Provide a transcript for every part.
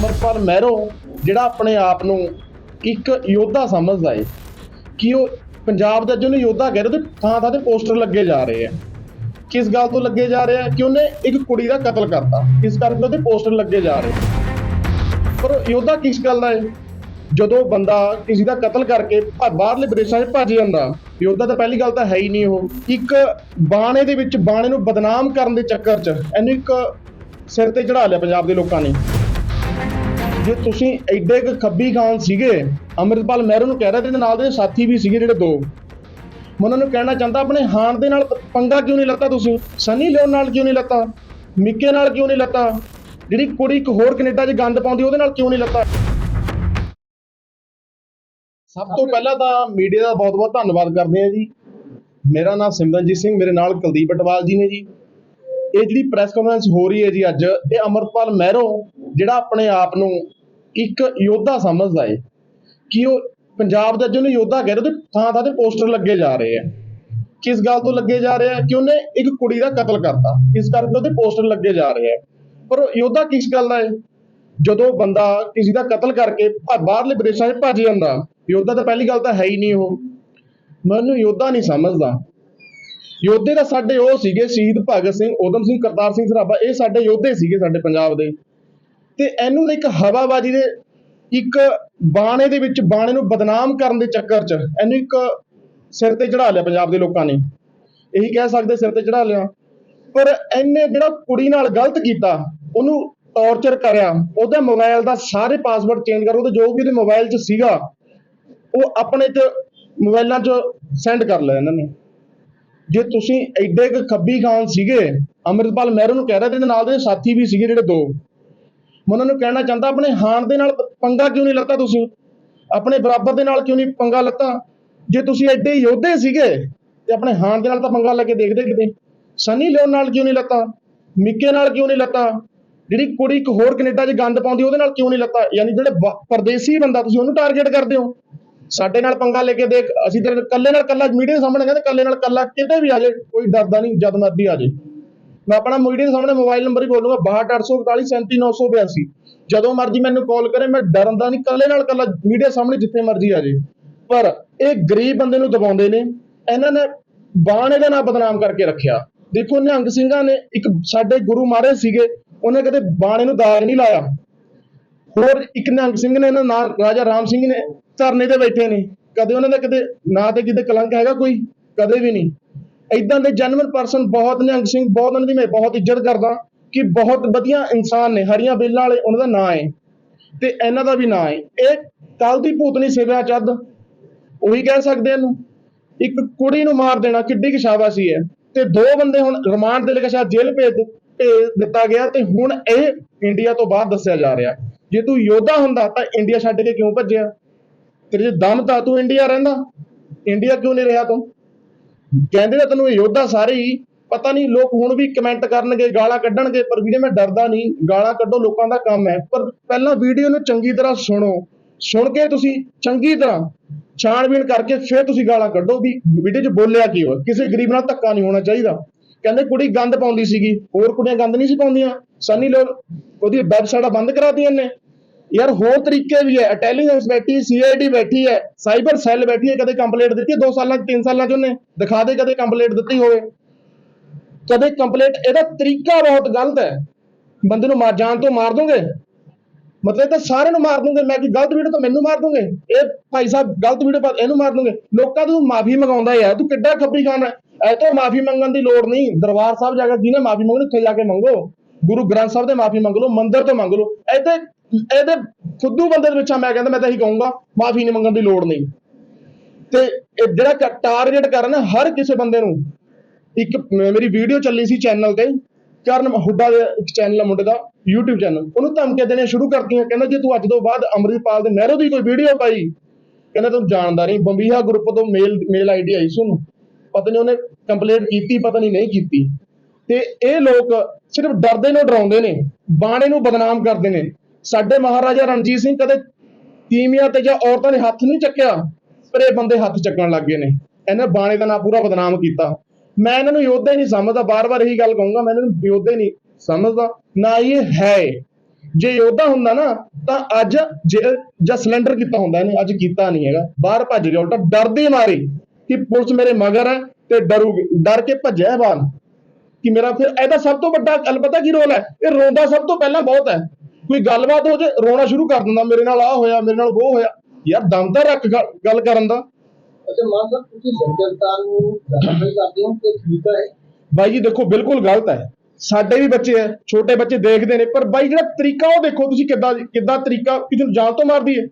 ਅਮਰਪਾਲ ਮਹਿਰੋ, ਜਿਹੜਾ ਆਪਣੇ ਆਪ ਨੂੰ ਇੱਕ ਯੋਧਾ ਸਮਝਦਾ ਏ, ਕਿ ਉਹ ਪੰਜਾਬ ਦਾ ਜਿਹਨੂੰ ਯੋਧਾ ਕਹਿ ਰਹੇ ਤੇ ਥਾਂ ਥਾਂ ਤੇ ਪੋਸਟਰ ਲੱਗੇ ਜਾ ਰਹੇ ਆ। ਕਿਸ ਗੱਲ ਤੋਂ ਲੱਗੇ ਜਾ ਰਹੇ ਆ? ਕਿ ਉਹਨੇ ਇੱਕ ਕੁੜੀ ਦਾ ਕਤਲ ਕਰਤਾ। ਇਸ ਕਰਕੇ ਉਹਦੇ ਪੋਸਟਰ ਲੱਗੇ ਜਾ ਰਹੇ ਪਰ ਉਹ ਯੋਧਾ ਕਿਸ ਗੱਲ ਦਾ ਏ? ਜਦੋਂ ਬੰਦਾ ਕਿਸੇ ਦਾ ਕਤਲ ਕਰਕੇ ਬਾਹਰਲੇ ਵਿਦੇਸ਼ਾਂ 'ਚ ਭੱਜ ਜਾਂਦਾ, ਯੋਧਾ ਤਾਂ ਪਹਿਲੀ ਗੱਲ ਤਾਂ ਹੈ ਹੀ ਨਹੀਂ ਉਹ। ਇੱਕ ਬਾਣੇ ਦੇ ਵਿੱਚ ਬਾਣੇ ਨੂੰ ਬਦਨਾਮ ਕਰਨ ਦੇ ਚੱਕਰ 'ਚ, ਇਹਨੂੰ ਇੱਕ ਸਿਰ ਤੇ ਚੜਾ ਲਿਆ ਪੰਜਾਬ ਦੇ ਲੋਕਾਂ ਨੇ। ਜੇ ਤੁਸੀਂ ਐਡੇ ਕੁ ਖੱਬੀ ਖਾਨ ਸੀਗੇ, ਅੰਮ੍ਰਿਤਪਾਲ ਮਹਿਰੋ ਨੂੰ ਕਹਿ ਰਹੇ ਤੇ ਨਾਲ ਦੇ ਸਾਥੀ ਵੀ ਸੀਗੇ ਜਿਹੜੇ ਦੋ। ਮੈਂ ਉਹਨਾਂ ਨੂੰ ਕਹਿਣਾ ਚਾਹੁੰਦਾ, ਆਪਣੇ ਹਾਨ ਦੇ ਨਾਲ ਪੰਗਾ ਕਿਉਂ ਨਹੀਂ ਲੱਤਾ ਤੁਸੀਂ? ਸਨੀ ਲਿਓਨ ਨਾਲ ਕਿਉਂ ਨਹੀਂ ਲੱਤਾ? ਮਿੱਕੇ ਨਾਲ ਕਿਉਂ ਨਹੀਂ ਲੱਤਾ? ਜਿਹੜੀ ਕੁੜੀ ਇੱਕ ਹੋਰ ਕੈਨੇਡਾ 'ਚ ਗੰਦ ਪਾਉਂਦੀ, ਉਹਦੇ ਨਾਲ ਕਿਉਂ ਨਹੀਂ ਲੱਤਾ? ਸਭ ਤੋਂ ਪਹਿਲਾਂ ਤਾਂ ਮੀਡੀਆ ਦਾ ਬਹੁਤ-ਬਹੁਤ ਧੰਨਵਾਦ ਕਰਦੇ ਹਾਂ ਜੀ। ਮੇਰਾ ਨਾਮ ਸਿਮਰਨਜੀਤ ਸਿੰਘ, ਮੇਰੇ ਨਾਲ ਕੁਲਦੀਪ ਅਟਵਾਲ ਜੀ ਨੇ ਜੀ। ਇਹ ਜਿਹੜੀ ਪ੍ਰੈਸ ਕਾਨਫਰੰਸ ਹੋ ਰਹੀ ਹੈ ਜੀ ਅੱਜ, ਇਹ ਅਮਰਪਾਲ ਮਹਿਰੋ, ਜਿਹੜਾ ਆਪਣੇ ਆਪ ਨੂੰ ਇੱਕ ਯੋਧਾ ਸਮਝਦਾ ਏ ਕਿ ਉਹ ਪੰਜਾਬ ਦਾ ਜਿਹਨੂੰ ਯੋਧਾ ਕਹਿ ਰਹੇ ਤੇ ਥਾਂ ਥਾਂ ਤੇ ਪੋਸਟਰ ਲੱਗੇ ਜਾ ਰਹੇ ਆ। ਕਿਸ ਗੱਲ ਤੋਂ ਲੱਗੇ ਜਾ ਰਹੇ? ਆ ਕਿ ਉਹਨੇ ਇੱਕ ਕੁੜੀ ਦਾ ਕਤਲ ਕਰਤਾ। ਇਸ ਕਰਕੇ ਉਹਦੇ ਪੋਸਟਰ ਲੱਗੇ ਜਾ ਰਹੇ ਆ। ਪਰ ਉਹ ਯੋਧਾ ਕਿਸ ਗੱਲ ਦਾ ਏ? ਜਦੋਂ ਬੰਦਾ ਕਿਸੇ ਦਾ ਕਤਲ ਕਰਕੇ ਬਾਹਰਲੇ ਵਿਦੇਸ਼ਾਂ 'ਚ ਭੱਜ ਜਾਂਦਾ, ਯੋਧਾ ਤਾਂ ਪਹਿਲੀ ਗੱਲ ਤਾਂ ਹੈ ਹੀ ਨਹੀਂ ਉਹ। ਮੈਂ ਉਹਨੂੰ ਯੋਧਾ ਨਹੀਂ ਸਮਝਦਾ। ਯੋਧੇ ਤਾਂ ਸਾਡੇ ਉਹ ਸੀਗੇ ਸ਼ਹੀਦ ਭਗਤ ਸਿੰਘ ਉਦਮ ਸਿੰਘ, ਕਰਤਾਰ ਸਿੰਘ ਸਰਾਭਾ। ਇਹ ਸਾਡੇ ਯੋਧੇ ਸੀਗੇ ਸਾਡੇ ਪੰਜਾਬ ਦੇ। ਤੇ ਇਹਨੂੰ ਇੱਕ ਹਵਾਬਾਜ਼ੀ ਦੇ ਇੱਕ ਬਾਣੇ ਦੇ ਵਿੱਚ, ਬਾਣੇ ਨੂੰ ਬਦਨਾਮ ਕਰਨ ਦੇ ਚੱਕਰ 'ਚ ਇਹਨੂੰ ਇੱਕ ਸਿਰ ਤੇ ਚੜਾ ਲਿਆ ਪੰਜਾਬ ਦੇ ਲੋਕਾਂ ਨੇ। ਇਹੀ ਕਹਿ ਸਕਦੇ ਸਿਰ ਤੇ ਚੜਾ ਲਿਆ। ਪਰ ਇਹਨੇ ਜਿਹੜਾ ਕੁੜੀ ਨਾਲ ਗਲਤ ਕੀਤਾ, ਉਹਨੂੰ ਟੌਰਚਰ ਕਰਿਆ, ਉਹਦੇ ਮੋਬਾਈਲ ਦਾ ਸਾਰੇ ਪਾਸਵਰਡ ਚੇਂਜ ਕਰ, ਉਹਦੇ ਜੋ ਵੀ ਉਹਦੇ ਮੋਬਾਈਲ 'ਚ ਸੀਗਾ, ਉਹ ਆਪਣੇ 'ਚ ਮੋਬਾਈਲਾਂ 'ਚ ਸੈਂਡ ਕਰ ਲਿਆ ਇਹਨਾਂ ਨੇ। ਜੇ ਤੁਸੀਂ ਐਡੇ ਕੁ ਖੱਬੀ ਖਾਨ ਸੀਗੇ, ਅੰਮ੍ਰਿਤਪਾਲ ਮਹਿਰੋ ਨੂੰ ਕਹਿ ਰਿਹਾ ਤੇ ਨਾਲ ਦੇ ਸਾਥੀ ਵੀ ਸੀਗੇ ਜਿਹੜੇ ਦੋ। ਮੈਂ ਉਹਨਾਂ ਨੂੰ ਕਹਿਣਾ ਚਾਹੁੰਦਾ, ਆਪਣੇ ਹਾਨ ਦੇ ਨਾਲ ਪੰਗਾ ਕਿਉਂ ਨਹੀਂ ਲੱਤਾ ਤੁਸੀਂ? ਆਪਣੇ ਬਰਾਬਰ ਦੇ ਨਾਲ ਕਿਉਂ ਨਹੀਂ ਪੰਗਾ ਲੱਤਾ? ਜੇ ਤੁਸੀਂ ਐਡੇ ਯੋਧੇ ਸੀਗੇ, ਤੇ ਆਪਣੇ ਹਾਨ ਦੇ ਨਾਲ ਤਾਂ ਪੰਗਾ ਲੈ ਕੇ ਦੇਖਦੇ ਕਿਤੇ? ਸਨੀ ਲਿਓਨ ਨਾਲ ਕਿਉਂ ਨਹੀਂ ਲੱਤਾ? ਮਿੱਕੇ ਨਾਲ ਕਿਉਂ ਨਹੀਂ ਲੱਤਾ? ਜਿਹੜੀ ਕੁੜੀ ਇੱਕ ਹੋਰ ਕੈਨੇਡਾ 'ਚ ਗੰਦ ਪਾਉਂਦੀ, ਉਹਦੇ ਨਾਲ ਕਿਉਂ ਨਹੀਂ ਲੱਤਾ? ਯਾਨੀ ਜਿਹੜੇ ਪਰਦੇਸੀ ਬੰਦਾ, ਤੁਸੀਂ ਉਹਨੂੰ ਟਾਰਗੇਟ ਕਰਦੇ ਹੋ। ਸਾਡੇ ਨਾਲ ਪੰਗਾ ਲੈ ਕੇ ਦੇਖ, ਅਸੀਂ ਤੇ ਕੱਲੇ ਨਾਲ ਕੱਲਾ ਮੀਡੀਆ ਦੇ ਸਾਹਮਣੇ ਕਹਿੰਦੇ ਕੱਲੇ ਨਾਲ ਕੱਲਾ ਕਿਤੇ ਵੀ ਆ ਜਾਏ, ਕੋਈ ਡਰਦਾ ਨਹੀਂ, ਜਦ ਮਰਦੀ ਆ ਜਾਏ। ਮੈਂ ਆਪਣਾ ਮੀਡੀਆ ਸਾਹਮਣੇ ਮੋਬਾਈਲ ਨੰਬਰ ਹੀ ਬੋਲੂੰਗਾ 6284437982 ਜਦੋਂ ਮਰਜ਼ੀ ਮੈਨੂੰ ਕਾਲ ਕਰੇ, ਮੈਂ ਡਰਨ ਦਾ ਨਹੀਂ ਕੱਲੇ ਨਾਲ ਕੱਲਾ ਮੀਡੀਆ ਸਾਹਮਣੇ ਜਿੱਥੇ ਮਰਜ਼ੀ ਆ ਜਾਏ ਪਰ ਇਹ ਗਰੀਬ ਬੰਦੇ ਨੂੰ ਦਬਾਉਂਦੇ ਨੇ, ਇਹਨਾਂ ਨੇ ਬਾਣ ਇਹਦੇ ਨਾਲ ਬਦਨਾਮ ਕਰਕੇ ਰੱਖਿਆ। ਦੇਖੋ, ਨਿਹੰਗ ਸਿੰਘਾਂ ਨੇ ਇੱਕ ਸਾਡੇ ਗੁਰੂ ਮਹਾਰਾਜ ਸੀਗੇ, ਉਹਨੇ ਕਦੇ ਬਾਣੇ ਨੂੰ ਦਾਗ ਨਹੀਂ ਲਾਇਆ। ਹੋਰ ਇੱਕ ਨਿਹੰਗ ਸਿੰਘ ਨੇ ਇਹਨਾਂ ਨਾਲ ਰਾਜਾ ਰਾਮ ਸਿੰਘ ਨੇ, ਧਰਨੇ ਤੇ ਬੈਠੇ ਨੇ। ਕਦੇ ਉਹਨਾਂ ਦਾ ਕਦੇ ਨਾਂ ਤੇ ਕਿਤੇ ਕਲੰਕ ਹੈਗਾ ਕੋਈ? ਕਦੇ ਵੀ ਨਹੀਂ। ਇਦਾਂ ਦੇ ਜਨਮਨ ਪਰਸਨ ਬਹੁਤ ਨਿਹੰਗ ਸਿੰਘ ਬਹੁਤ ਉਹਨਾਂ ਦੀ ਮੈਂ ਬਹੁਤ ਇੱਜ਼ਤ ਕਰਦਾ ਕਿ ਬਹੁਤ ਵਧੀਆ ਇਨਸਾਨ ਨੇ, ਹਰੀਆਂ ਬੇਲਾਂ ਵਾਲੇ ਉਹਨਾਂ ਦਾ ਨਾਂ ਹੈ ਤੇ ਇਹਨਾਂ ਦਾ ਵੀ ਨਾਂ ਹੈ। ਇਹ ਕੱਲ ਦੀ ਭੂਤਨੀ ਸੇਵਾ ਚੱਦ ਉਹੀ ਕਹਿ ਸਕਦੇ ਇਹਨੂੰ। ਇੱਕ ਕੁੜੀ ਨੂੰ ਮਾਰ ਦੇਣਾ ਕਿੱਡੀ ਕਿ ਸ਼ਾਬਾਸ਼ੀ ਹੈ। ਤੇ ਦੋ ਬੰਦੇ ਹੁਣ ਰਿਮਾਂਡ ਦੇ ਲਈ ਸ਼ਾਇਦ ਜੇਲ੍ਹ ਭੇਜ ਭੇਜ ਦਿੱਤਾ ਗਿਆ ਤੇ ਹੁਣ ਇਹ ਇੰਡੀਆ ਤੋਂ ਬਾਹਰ ਦੱਸਿਆ ਜਾ ਰਿਹਾ। ਜੇ ਤੂੰ ਯੋਧਾ ਹੁੰਦਾ ਤਾਂ ਇੰਡੀਆ ਛੱਡ ਕੇ ਕਿਉਂ ਭੱਜਿਆ? ਤੇਰੇ ਜੇ ਦਮ ਤਾਂ ਤੂੰ ਇੰਡੀਆ ਰਹਿੰਦਾ। ਇੰਡੀਆ ਕਿਉਂ ਨਹੀਂ ਰਿਹਾ ਤੂੰ? ਕਹਿੰਦੇ ਤਾਂ ਤੈਨੂੰ ਯੋਧਾ ਸਾਰੇ ਹੀ, ਪਤਾ ਨਹੀਂ ਲੋਕ ਹੁਣ ਵੀ ਕਮੈਂਟ ਕਰਨਗੇ, ਗਾਲਾਂ ਕੱਢਣਗੇ, ਪਰ ਵੀਰੇ ਮੈਂ ਡਰਦਾ ਨਹੀਂ, ਗਾਲਾਂ ਕੱਢੋ ਲੋਕਾਂ ਦਾ ਕੰਮ ਹੈ। ਪਰ ਪਹਿਲਾਂ ਵੀਡੀਓ ਨੂੰ ਚੰਗੀ ਤਰ੍ਹਾਂ ਸੁਣੋ। ਸੁਣ ਕੇ ਤੁਸੀਂ ਚੰਗੀ ਤਰ੍ਹਾਂ ਛਾਣਬੀਣ ਕਰਕੇ ਫਿਰ ਤੁਸੀਂ ਗਾਲਾਂ ਕੱਢੋ ਵੀ ਵੀਡੀਓ 'ਚ ਬੋਲਿਆ ਕੀ ਹੋ ਕਿਸੇ ਗਰੀਬ ਨਾਲ ਧੱਕਾ ਨਹੀਂ ਹੋਣਾ ਚਾਹੀਦਾ। ਕਹਿੰਦੇ ਕੁੜੀ ਗੰਦ ਪਾਉਂਦੀ ਸੀਗੀ, ਹੋਰ ਕੁੜੀਆਂ ਗੰਦ ਨਹੀਂ ਸੀ ਪਾਉਂਦੀਆਂ। ਸਨੀ ਲੋਨ ਉਹਦੀ ਵੈਬਸਾਈਟਾਂ ਬੰਦ ਕਰਾ ਕਰਾਤੀਆਂ ਨੇ ਯਾਰ ਹੋਰ ਤਰੀਕੇ ਵੀ ਹੈ। ਇੰਟੈਲੀਜੈਂਸ ਬੈਠੀ ਸੀਆਈਡੀ ਬੈਠੀ ਹੈ। ਸਾਈਬਰ ਸੈੱਲ ਬੈਠੀ ਹੈ, ਕਦੇ ਕੰਪਲੇਂਟ ਦਿੱਤੀ 2 ਸਾਲਾਂ 3 ਸਾਲਾਂ 'ਚ ਉਹਨੇ ਦਿਖਾ ਦੇ ਕਦੇ ਕੰਪਲੇਂਟ ਦਿੱਤੀ ਹੋਵੇ। ਕਦੇ ਕੰਪਲੇਂਟ ਇਹਦਾ ਤਰੀਕਾ ਬਹੁਤ ਗਲਤ ਹੈ। ਬੰਦੇ ਨੂੰ ਮਾਰ ਜਾਣ ਤੋਂ ਮਾਰ ਦੋਗੇ? ਮਤਲਬ ਤਾਂ ਸਾਰਿਆਂ ਨੂੰ ਮਾਰ ਦੂੰਗੇ। ਮੈਂ ਕਿ ਗਲਤ ਵੀਡੀਓ ਤਾਂ ਮੈਨੂੰ ਮਾਰ ਦੂੰਗੇ? ਇਹ ਭਾਈ ਸਾਹਿਬ ਗਲਤ ਵੀਡੀਓ ਪਾ ਇਹਨੂੰ ਮਾਰ ਦੂੰਗੇ? ਲੋਕਾਂ ਤੋਂ ਮਾਫੀ ਮੰਗਾਉਂਦਾ ਯਾਰ। ਤੂੰ ਕਿੱਡਾ ਖੱਬੀ ਖਾਨ ਹੈ। ਇਹ ਤੋਂ ਮਾਫੀ ਮੰਗਣ ਦੀ ਲੋੜ ਨਹੀਂ। ਦਰਬਾਰ ਸਾਹਿਬ ਜਾ ਕੇ ਜਿਹਨੇ ਮਾਫੀ ਮੰਗਣੀ, ਉੱਥੇ ਜਾ ਕੇ ਮੰਗੋ। ਗੁਰੂ ਗ੍ਰੰਥ ਸਾਹਿਬ ਦੇ ਮਾਫੀ ਮੰਗ ਲਓ, ਮੰਦਿਰ ਤੋਂ ਮੰਗ ਲਓ। ਇਹਦੇ ਇਹਦੇ ਖੁੱਦੂ ਬੰਦੇ ਦੇ ਵਿੱਚ ਮੈਂ ਕਹਿੰਦਾ, ਮੈਂ ਤਾਂ ਇਹੀ ਕਹੂੰਗਾ, ਮਾਫੀ ਨਹੀਂ ਮੰਗਣ ਦੀ ਲੋੜ ਨਹੀਂ। ਤੇ ਇਹ ਜਿਹੜਾ ਟਾਰਗੇਟ ਕਰਨ ਹਰ ਕਿਸੇ ਬੰਦੇ ਨੂੰ, ਇੱਕ ਮੇਰੀ ਵੀਡੀਓ ਚੱਲੀ ਸੀ ਚੈਨਲ ਤੇ ਕਰਨ ਹੁੱਡਾ ਦੇ ਇੱਕ ਚੈਨਲ ਮੁੰਡੇ ਦਾ, YouTube ਚੈਨਲ ਉਹਨੂੰ ਧਮਕੀਆਂ ਦੇਣੀਆਂ ਸ਼ੁਰੂ ਕਰਤੀਆਂ, ਕਹਿੰਦਾ ਜੇ ਤੂੰ ਅੱਜ ਤੋਂ ਬਾਅਦ ਅੰਮ੍ਰਿਤਪਾਲ ਦੇ ਨਹਿਰੂ ਦੀ ਕੋਈ ਵੀਡੀਓ ਪਾਈ, ਕਹਿੰਦਾ ਤੂੰ ਜਾਣਦਾ ਨਹੀਂ, ਬੰਬੀਹਾ ਗਰੁੱਪ ਤੋਂ ਮੇਲ ਮੇਲ ਆਈਡੀ ਆਈ ਸੀ ਉਹਨੂੰ, ਪਤਾ ਨਹੀਂ ਉਹਨੇ ਕੰਪਲੇਂਟ ਕੀਤੀ, ਪਤਾ ਨਹੀਂ ਨਹੀਂ ਕੀਤੀ। ਤੇ ਇਹ ਲੋਕ ਸਿਰਫ ਡਰਦੇ ਨੂੰ, ਡਰਾਉਂਦੇ ਨੇ, ਬਾਣੇ ਨੂੰ ਬਦਨਾਮ ਕਰਦੇ ਨੇ। ਸਾਡੇ ਮਹਾਰਾਜਾ ਰਣਜੀਤ ਸਿੰਘ ਕਦੇ ਤੀਵੀਆਂ ਤੇ ਜਾਂ ਔਰਤਾਂ ਨੇ ਹੱਥ ਨਹੀਂ ਚੱਕਿਆ, ਪਰ ਇਹ ਬੰਦੇ ਹੱਥ ਚੱਕਣ ਲੱਗ ਗਏ ਨੇ। ਇਹਨੇ ਬਾਣੇ ਦਾ ਨਾਂ ਪੂਰਾ ਬਦਨਾਮ ਕੀਤਾ। ਮੈਂ ਇਹਨਾਂ ਨੂੰ ਯੋਧੇ ਨਹੀਂ ਸਮਝਦਾ ਬਾਰ-ਬਾਰ ਇਹੀ ਗੱਲ ਕਹੂੰਗਾ, ਮੈਂ ਇਹਨਾਂ ਨੂੰ ਯੋਧੇ ਨਹੀਂ ਸਮਝਦਾ, ਨਾ ਇਹ ਹੈ। ਜੇ ਯੋਧਾ ਹੁੰਦਾ ਨਾ, ਤਾਂ ਅੱਜ ਜੇ- ਜਾਂ ਸਿਲੰਡਰ ਕੀਤਾ ਹੁੰਦਾ ਇਹਨੇ, ਅੱਜ ਕੀਤਾ ਨਹੀਂ ਹੈਗਾ। ਬਾਹਰ ਭੱਜ ਗਿਆ ਉਲਟਾ ਡਰਦੇ ਮਾਰੇ ਕਿ ਪੁਲਿਸ ਮੇਰੇ ਮਗਰ ਹੈ ਤੇ ਡਰੂਗੀ, ਡਰ ਕੇ ਭੱਜਿਆ ਬਾਹਰ ਕਿ ਮੇਰਾ ਫਿਰ ਇਹਦਾ ਸਭ ਤੋਂ ਵੱਡਾ ਗੱਲ ਪਤਾ ਕੀ ਰੋਲ ਹੈ? ਇਹ ਰੋਂਦਾ ਸਭ ਤੋਂ ਪਹਿਲਾਂ ਬਹੁਤ ਹੈ। ਕੋਈ ਗੱਲਬਾਤ ਹੋ ਜੇ ਰੋਣਾ ਸ਼ੁਰੂ ਕਰ ਦਿੰਦਾ ਮੇਰੇ ਨਾਲ ਆ ਹੋਇਆ ਮੇਰੇ ਨਾਲ ਉਹ ਹੋਇਆ। ਯਾਰ ਦਮ ਤਾਂ ਰੱਖ ਗੱਲ ਗੱਲ ਕਰਨ ਦਾ। ਅੱਛਾ ਮਾਨ ਸਾਹਿਬ ਤੁਸੀਂ ਸੰਜਰਤਾ ਨੂੰ ਜਾਣਕਾਰੀ ਕਰਦੇ ਹੋ ਕਿ ਠੀਕ ਹੈ? ਬਾਈ ਜੀ ਦੇਖੋ ਬਿਲਕੁਲ ਗਲਤ ਹੈ। ਸਾਡੇ ਵੀ ਬੱਚੇ ਹੈ ਛੋਟੇ ਬੱਚੇ ਦੇਖਦੇ ਨੇ ਪਰ ਬਾਈ ਜਿਹੜਾ ਤਰੀਕਾ ਉਹ ਦੇਖੋ ਤੁਸੀਂ ਕਿੱਦਾਂ ਕਿੱਦਾਂ ਤਰੀਕਾ ਕਿਸੇ ਨੂੰ ਜਾਨ ਤੋਂ ਮਾਰਦੀ ਹੈ।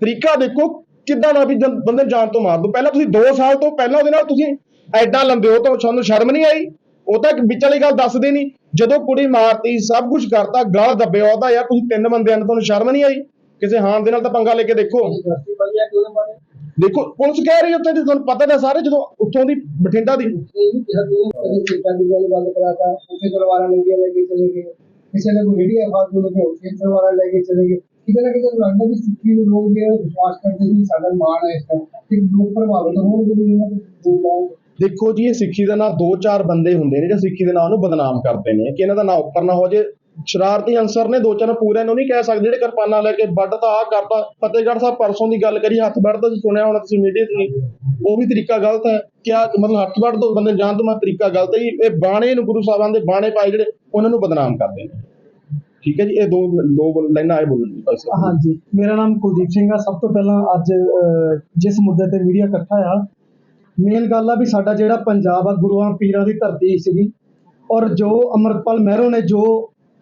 ਤਰੀਕਾ ਦੇਖੋ ਕਿੱਦਾਂ ਦਾ ਵੀ ਜਨ- ਬੰਦੇ ਨੂੰ ਜਾਨ ਤੋਂ ਮਾਰ ਦੋ। ਪਹਿਲਾਂ ਤੁਸੀਂ 2 ਸਾਲ ਤੋਂ ਪਹਿਲਾਂ ਉਹਦੇ ਨਾਲ ਤੁਸੀਂ ਐਡਾ ਲੰਦੇ ਹੋ ਤਾਂ ਤੁਹਾਨੂੰ ਸ਼ਰਮ ਨਹੀਂ ਆਈ? ਉਹ ਤਾਂ ਵਿੱਚ ਵਾਲੀ ਗੱਲ ਦੱਸਦੇ ਨਹੀਂ ਜਦੋਂ ਕੁੜੀ ਮਾਰਤੀ, ਸਭ ਕੁਝ ਕਰਤਾ, ਗਾਲ ਦੱਬਿਆ ਉਹਦਾ ਯਾਰ ਤੁਸੀਂ ਤਿੰਨ ਬੰਦਿਆਂ ਨੇ ਤੁਹਾਨੂੰ ਸ਼ਰਮ ਨਹੀਂ ਆਈ? ਕਿਸੇ ਹਾਂ ਦੇ ਨਾਲ ਤਾਂ ਪੰਗਾ ਲੈ ਕੇ ਦੇਖੋ। ਦੇਖੋ, ਪੁਲਿਸ ਕਹਿ ਰਹੀ ਉੱਥੇ ਤੁਹਾਨੂੰ ਪਤਾ ਤਾਂ ਸਾਰੇ ਜਦੋਂ ਉੱਥੋਂ ਦੀ ਬਠਿੰਡਾ ਦੀ। ਗੱਲ ਬੰਦ ਉੱਥੇ ਕਿਸੇ ਨੇ ਕੋਈ ਰੇਡੀਆ ਫਾਲਤੂ ਲੈ ਕੇ ਉੱਥੇ ਤਲਵਾਰਾਂ ਲੈ ਕੇ ਚਲੇ ਗਏ। ਕਿਤੇ ਨਾ ਕਿਤੇ ਲੱਗਦਾ ਵੀ ਸਿੱਖੀ ਨੂੰ ਲੋਕ ਜਿਹੜੇ ਵਿਸ਼ਵਾਸ ਕਰਦੇ ਸੀ ਸਾਡਾ ਮਾਣ ਹੈ ਇਸ ਤਰ੍ਹਾਂ। ਕਿ ਲੋਕ ਪ੍ਰਭਾਵਿਤ ਹੋਣਗੇ ਵੀ ਇਹਨਾਂ ਦੇ ਬੋਲਾਂ ਦੇਖੋ ਜੀ, ਇਹ ਸਿੱਖੀ ਦਾ ਨਾਂ ਦੋ ਚਾਰ ਬੰਦੇ ਹੁੰਦੇ ਨੇ ਜੋ ਸਿੱਖੀ ਦੇ ਨਾਂ ਨੂੰ ਬਦਨਾਮ ਕਰਦੇ ਨੇ। ਕਿ ਇਹਨਾਂ ਦਾ ਨਾਂ ਉੱਪਰ ਨਾ ਹੋ ਜੇ। ਸ਼ਰਾਰਤੀ ਅਨਸਰ ਨੇ ਦੋ ਚਾਰ ਪੂਰਿਆਂ ਨੂੰ ਨਹੀਂ ਕਹਿ ਸਕਦੇ, ਜਿਹੜੇ ਕਿਰਪਾਨਾਂ ਲੈ ਕੇ ਵੱਢ ਤਾਂ ਆ ਕਰਤਾ। ਫਤਿਹਗੜ੍ਹ ਸਾਹਿਬ ਪਰਸੋਂ ਦੀ ਗੱਲ ਕਰੀ, ਹੱਥ ਵੱਢ ਤਾਂ ਸੁਣਿਆ ਹੋਣਾ ਤੁਸੀਂ ਮੀਡੀਆ 'ਚ ਉਹ ਵੀ ਤਰੀਕਾ ਗਲਤ ਹੈ। ਕਿਆ ਮਤਲਬ ਹੱਥ ਵੱਢ ਤੋਂ ਬੰਦੇ ਜਾਣ ਤੋਂ ਮੈਂ ਤਰੀਕਾ ਗਲਤ ਹੈ ਇਹ ਬਾਣੇ ਨੂੰ ਗੁਰੂ ਸਾਹਿਬਾਨ ਦੇ ਬਾਣੇ ਪਾਏ ਜਿਹੜੇ ਉਹਨਾਂ ਨੂੰ ਬਦਨਾਮ ਕਰਦੇ ਨੇ। ਠੀਕ ਹੈ ਜੀ, ਇਹ ਦੋ ਦੋ ਲਾਈਨਾਂ ਆਏ ਬੋਲਣ ਦੀ। ਹਾਂਜੀ। ਮੇਰਾ ਨਾਮ ਕੁਲਦੀਪ ਸਿੰਘ ਆ। ਸਭ ਤੋਂ ਪਹਿਲਾਂ ਅੱਜ ਜਿਸ ਮੁੱਦੇ ਤੇ ਵੀਡੀਓ ਇਕੱਠਾ ਆ ਮੇਨ ਗੱਲ ਆ ਵੀ ਸਾਡਾ ਜਿਹੜਾ ਪੰਜਾਬ ਆ, ਗੁਰੂਆਂ ਪੀਰਾਂ ਦੀ ਧਰਤੀ ਸੀਗੀ ਔਰ ਜੋ ਅਮਰਪਾਲ ਮਹਿਰੋ ਨੇ ਜੋ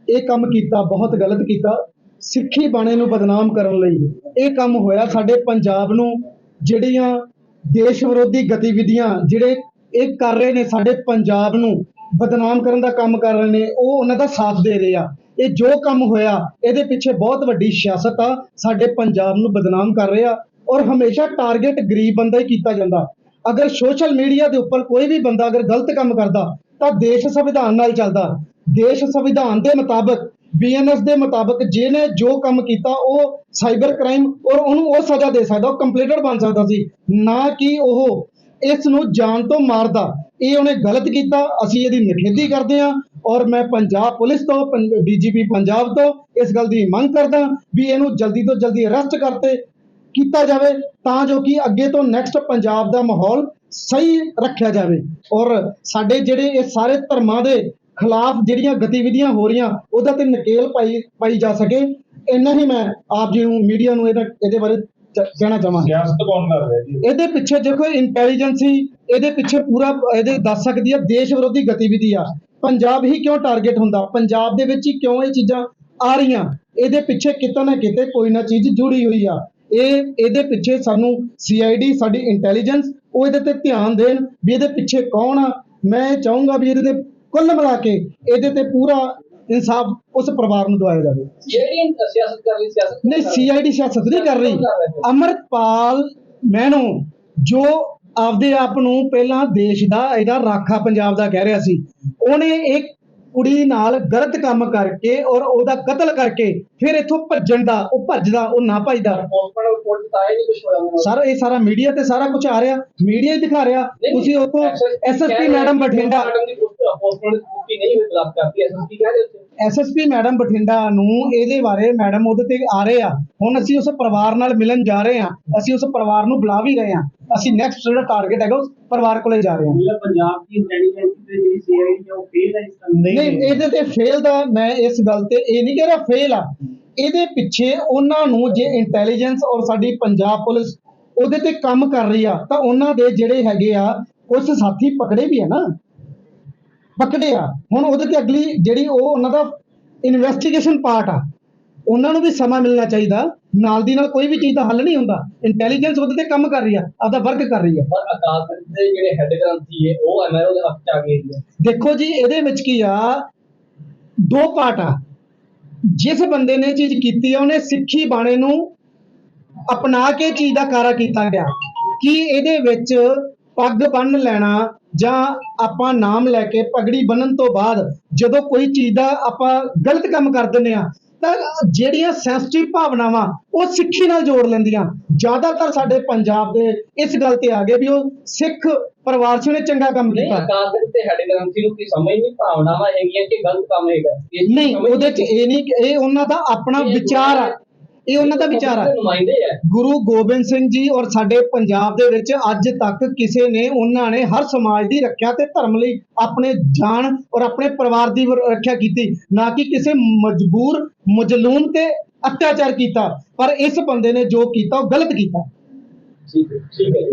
ਇਹ ਕੰਮ ਕੀਤਾ, ਬਹੁਤ ਗਲਤ ਕੀਤਾ, ਸਿੱਖੀ ਬਾਣੇ ਨੂੰ ਬਦਨਾਮ ਕਰਨ ਲਈ ਇਹ ਕੰਮ ਹੋਇਆ ਸਾਡੇ ਪੰਜਾਬ ਨੂੰ, ਜਿਹੜੀਆਂ ਦੇਸ਼ ਵਿਰੋਧੀ ਗਤੀਵਿਧੀਆਂ ਜਿਹੜੇ ਇਹ ਕਰ ਰਹੇ ਨੇ ਸਾਡੇ ਪੰਜਾਬ ਨੂੰ ਬਦਨਾਮ ਕਰਨ ਦਾ ਕੰਮ ਕਰ ਰਹੇ ਨੇ, ਉਹ ਉਹਨਾਂ ਦਾ ਸਾਥ ਦੇ ਰਹੇ ਆ। ਇਹ ਜੋ ਕੰਮ ਹੋਇਆ, ਇਹਦੇ ਪਿੱਛੇ ਬਹੁਤ ਵੱਡੀ ਸਿਆਸਤ ਆ, ਸਾਡੇ ਪੰਜਾਬ ਨੂੰ ਬਦਨਾਮ ਕਰ ਰਿਹਾ ਔਰ ਹਮੇਸ਼ਾ ਟਾਰਗੇਟ ਗਰੀਬ ਬੰਦਾ ਹੀ ਕੀਤਾ ਜਾਂਦਾ। ਅਗਰ ਸੋਸ਼ਲ ਮੀਡੀਆ ਦੇ ਉੱਪਰ ਕੋਈ ਵੀ ਬੰਦਾ ਅਗਰ ਗਲਤ ਕੰਮ ਕਰਦਾ, ਤਾਂ ਦੇਸ਼ ਸੰਵਿਧਾਨ ਨਾਲ ਚੱਲਦਾ। ਦੇਸ਼ ਸੰਵਿਧਾਨ ਦੇ ਮੁਤਾਬਕ ਬੀਐਨਐਸ ਦੇ ਮੁਤਾਬਕ ਜਿਹਨੇ ਜੋ ਕੰਮ ਕੀਤਾ, ਉਹ ਸਾਈਬਰ ਕ੍ਰਾਈਮ ਔਰ ਉਹਨੂੰ ਉਹ ਸਜ਼ਾ ਦੇ ਸਕਦਾ, ਉਹ ਕੰਪਲੀਟਡ ਬਣ ਸਕਦਾ ਸੀ। ਨਾ ਕਿ ਉਹ ਇਸ ਨੂੰ ਜਾਨ ਤੋਂ ਮਾਰਦਾ। ਇਹ ਉਹਨੇ ਗਲਤ ਕੀਤਾ, ਅਸੀਂ ਇਹਦੀ ਨਿਖੇਧੀ ਕਰਦੇ ਹਾਂ ਔਰ ਮੈਂ ਪੰਜਾਬ ਪੁਲਿਸ ਤੋਂ ਡੀਜੀਪੀ ਪੰਜਾਬ ਤੋਂ ਇਸ ਗੱਲ ਦੀ ਮੰਗ ਕਰਦਾ ਵੀ ਇਹਨੂੰ ਜਲਦੀ ਤੋਂ ਜਲਦੀ ਅਰੈਸਟ ਕਰਤੇ। ਕੀਤਾ ਜਾਵੇ ਤਾਂ ਜੋ ਕਿ ਅੱਗੇ ਤੋਂ ਨੈਕਸਟ ਪੰਜਾਬ ਦਾ ਮਾਹੌਲ ਸਹੀ ਰੱਖਿਆ ਜਾਵੇ। ਔਰ ਸਾਡੇ ਜਿਹੜੇ ਇਹ ਸਾਰੇ ਧਰਮਾਂ ਦੇ ਖਿਲਾਫ ਜਿਹੜੀਆਂ ਗਤੀਵਿਧੀਆਂ ਹੋ ਰਹੀਆਂ ਉਹਦਾ ਤੇ ਨਕੇਲ ਪਾਈ ਪਾਈ ਜਾ ਸਕੇ। ਇੰਨਾ ਹੀ ਮੈਂ ਆਪ ਜੀ ਨੂੰ ਮੀਡੀਆ ਨੂੰ ਇਹਦਾ ਇਹਦੇ ਬਾਰੇ ਕਹਿਣਾ ਚਾਹਾਂਗਾ। ਸਿਆਸਤ ਕੌਣ ਕਰ ਰਿਹਾ ਜੀ? ਇਹਦੇ ਪਿੱਛੇ ਦੇਖੋ ਇੰਟੈਲੀਜੈਂਸੀ ਇਹਦੇ ਪਿੱਛੇ ਪੂਰਾ ਇਹਦੇ ਦੱਸ ਸਕਦੀ ਹੈ ਦੇਸ਼ ਵਿਰੋਧੀ ਗਤੀਵਿਧੀ ਆ। ਪੰਜਾਬ ਹੀ ਕਿਉਂ ਟਾਰਗੇਟ ਹੁੰਦਾ? ਪੰਜਾਬ ਦੇ ਵਿੱਚ ਹੀ ਕਿਉਂ ਇਹ ਚੀਜ਼ਾਂ ਆ ਰਹੀਆਂ? ਇਹਦੇ ਪਿੱਛੇ ਕਿਤੇ ਨਾ ਕਿਤੇ ਕੋਈ ਨਾ ਚੀਜ਼ ਜੁੜੀ ਹੋਈ ਆ। ਇਹ ਇਹਦੇ ਪਿੱਛੇ ਸਾਨੂੰ ਸੀਆਈਡੀ ਸਾਡੀ ਇੰਟੈਲੀਜੈਂਸ ਉਹ ਇਹਦੇ ਤੇ ਧਿਆਨ ਦੇਣ ਵੀ ਇਹਦੇ ਪਿੱਛੇ ਕੌਣ ਆ। ਮੈਂ ਚਾਹੂੰਗਾ ਵੀ ਇਹਦੇ ਤੇ ਕੁੱਲ ਮਿਲਾ ਕੇ ਇਹਦੇ ਤੇ ਪੂਰਾ ਇਨਸਾਫ ਉਸ ਪਰਿਵਾਰ ਨੂੰ ਦਵਾਇਆ ਜਾਵੇ। ਜਿਹੜੀ ਸਿਆਸਤ ਕਰ ਰਹੀ ਸਿਆਸਤ ਨਹੀਂ ਸੀਆਈਡੀ ਸਿਆਸਤ ਨਹੀਂ ਕਰ ਰਹੀ। ਅਮਰਪਾਲ ਮੈਨੂੰ ਜੋ ਆਪਦੇ ਆਪ ਨੂੰ ਪਹਿਲਾਂ ਦੇਸ਼ ਦਾ ਇਹਦਾ ਰਾਖਾ ਪੰਜਾਬ ਦਾ ਕਹਿ ਰਿਹਾ ਸੀ ਉਹਨੇ ਇੱਕ ਕੁੜੀ ਨਾਲ ਗਲਤ ਕੰਮ ਕਰਕੇ ਔਰ ਉਹਦਾ ਕਤਲ ਕਰਕੇ ਫਿਰ ਇੱਥੋਂ ਭੱਜਣ ਦਾ ਉਹ ਭੱਜਦਾ ਉਹ ਨਾ ਭੱਜਦਾ। ਸਰ ਇਹ ਸਾਰਾ ਮੀਡੀਆ ਤੇ ਸਾਰਾ ਕੁਝ ਆ ਰਿਹਾ ਮੀਡੀਆ ਹੀ ਦਿਖਾ ਰਿਹਾ। ਤੁਸੀਂ ਉੱਥੋਂ SSP madam Bathinda SSP madam Bathinda ਨੂੰ ਇਹਦੇ ਬਾਰੇ ਮੈਡਮ ਉਹਦੇ ਤੇ ਆ ਰਹੇ ਆ। ਹੁਣ ਅਸੀਂ ਉਸ ਪਰਿਵਾਰ ਨਾਲ ਮਿਲਣ ਜਾ ਰਹੇ ਹਾਂ ਅਸੀਂ ਉਸ ਪਰਿਵਾਰ ਨੂੰ ਬੁਲਾ ਵੀ ਰਹੇ ਹਾਂ ਅਸੀਂ ਨੈਕਸਟ ਜਿਹੜਾ ਟਾਰਗੇਟ ਹੈਗਾ ਉਸ ਪਰਿਵਾਰ ਕੋਲੇ ਜਾ ਰਹੇ ਹਾਂ ਪੰਜਾਬ ਦੀ ਇੰਟੈਲੀਜੈਂਸ ਤੇ ਜਿਹੜੀ ਸੀਆਈਡੀ ਹੈ ਉਹ ਫੇਲ ਹੈ ਇਸ ਨਹੀਂ ਇਹਦੇ ਤੇ ਫੇਲ ਦਾ ਮੈਂ ਇਸ ਗੱਲ ਤੇ ਇਹ ਨਹੀਂ ਕਹਿ ਰਿਹਾ ਫੇਲ ਆ। ਇਹਦੇ ਪਿੱਛੇ ਉਹਨਾਂ ਨੂੰ ਜੇ ਇੰਟੈਲੀਜੈਂਸ ਔਰ ਸਾਡੀ ਪੰਜਾਬ ਪੁਲਿਸ ਉਹਦੇ ਤੇ ਕੰਮ ਕਰ ਰਹੀ ਆ ਤਾਂ ਉਹਨਾਂ ਦੇ ਜਿਹੜੇ ਹੈਗੇ ਆ ਕੁਝ ਸਾਥੀ ਪਕੜੇ ਵੀ ਆ ਨਾ। ਪਕੜੇ ਆ। ਹੁਣ ਉਹਦੇ ਤੇ ਅਗਲੀ ਜਿਹੜੀ ਉਹ ਉਹਨਾਂ ਦਾ ਇਨਵੈਸਟੀਗੇਸ਼ਨ ਪਾਰਟ ਆ ਉਹਨਾਂ ਨੂੰ ਵੀ ਸਮਾਂ ਮਿਲਣਾ ਚਾਹੀਦਾ। ਨਾਲ ਦੀ ਨਾਲ ਕੋਈ ਵੀ ਚੀਜ਼ ਦਾ ਹੱਲ ਨਹੀਂ ਹੁੰਦਾ। ਇੰਟੈਲੀਜੈਂਸ ਉਹਦੇ ਤੇ ਕੰਮ ਕਰ ਰਹੀ ਆ ਆਪਦਾ ਵਰਕ ਕਰ ਰਹੀ ਆ। ਪਰ ਅਕਾਲ ਤਖਤ ਦੇ ਜਿਹੜੇ ਹੈੱਡ ਗ੍ਰੰਥੀ ਹੈ ਉਹ ਐਮਐਲਏ ਦੇ ਹੱਥ ਚ ਆ ਗਏ ਦੇਖੋ ਜੀ ਇਹਦੇ ਵਿੱਚ ਕੀ ਆ ਦੋ ਪਾਰਟ ਆ। ਜਿਸ ਬੰਦੇ ਨੇ ਚੀਜ਼ ਕੀਤੀ ਹੈ ਉਹਨੇ ਸਿੱਖੀ ਬਾਣੇ ਨੂੰ ਅਪਣਾ ਕੇ ਚੀਜ਼ ਦਾ ਕਾਰਾ ਕੀਤਾ ਗਿਆ। ਕਿ ਇਹਦੇ ਵਿੱਚ ਪੱਗ ਬੰਨ ਲੈਣਾ ਜਾਂ ਆਪਾਂ ਨਾਮ ਲੈ ਕੇ ਪਗੜੀ ਬੰਨਣ ਤੋਂ ਬਾਅਦ ਜਦੋਂ ਕੋਈ ਚੀਜ਼ ਦਾ ਆਪਾਂ ਗਲਤ ਕੰਮ ਕਰ ਦਿੰਦੇ ਆ ਤਾਂ ਜਿਹੜੀਆਂ ਸੈਂਸਿਟਿਵ ਭਾਵਨਾਵਾਂ ਉਹ ਸਿੱਖੀ ਨਾਲ ਜੋੜ ਲੈਂਦੀਆਂ। ਜ਼ਿਆਦਾਤਰ ਸਾਡੇ ਪੰਜਾਬ ਦੇ ਇਸ ਗੱਲ ਤੇ ਆ ਗਏ ਵੀ ਉਹ ਸਿੱਖ ਪਰਿਵਾਰ ਸੀ ਉਹਨੇ ਚੰਗਾ ਕੰਮ ਨਹੀਂ ਕੀਤਾ। ਅਕਾਲ ਤਖਤ ਤੇ ਹੈਡ ਗ੍ਰੰਥੀ ਨੂੰ ਕੀ ਸਮਝ ਨਹੀਂ ਭਾਵਨਾਵਾਂ ਹੈਗੀਆਂ ਕਿ ਗਲਤ ਕੰਮ ਹੈਗਾ। ਨਹੀਂ ਉਹਦੇ ਚ ਇਹ ਨਹੀਂ ਇਹ ਉਹਨਾਂ ਦਾ ਆਪਣਾ ਵਿਚਾਰ ਆ। ਇਹ ਉਹਨਾਂ ਦਾ ਵਿਚਾਰ ਨੁਮਾਇੰਦੇ ਆ। ਗੁਰੂ ਗੋਬਿੰਦ ਸਿੰਘ ਜੀ ਔਰ ਸਾਡੇ ਪੰਜਾਬ ਦੇ ਵਿੱਚ ਅੱਜ ਤੱਕ ਕਿਸੇ ਨੇ ਉਹਨਾਂ ਨੇ ਹਰ ਸਮਾਜ ਦੀ ਰੱਖਿਆ ਤੇ ਧਰਮ ਲਈ ਆਪਣੇ ਜਾਨ ਔਰ ਆਪਣੇ ਪਰਿਵਾਰ ਦੀ ਰੱਖਿਆ ਕੀਤੀ। ਨਾ ਕਿ ਕਿਸੇ ਮਜਬੂਰ ਮਜਲੂਮ ਤੇ ਅਤਿਆਚਾਰ ਕੀਤਾ। ਪਰ ਇਸ ਬੰਦੇ ਨੇ ਜੋ ਕੀਤਾ ਉਹ ਗਲਤ ਕੀਤਾ। ਠੀਕ ਹੈ ਠੀਕ ਹੈ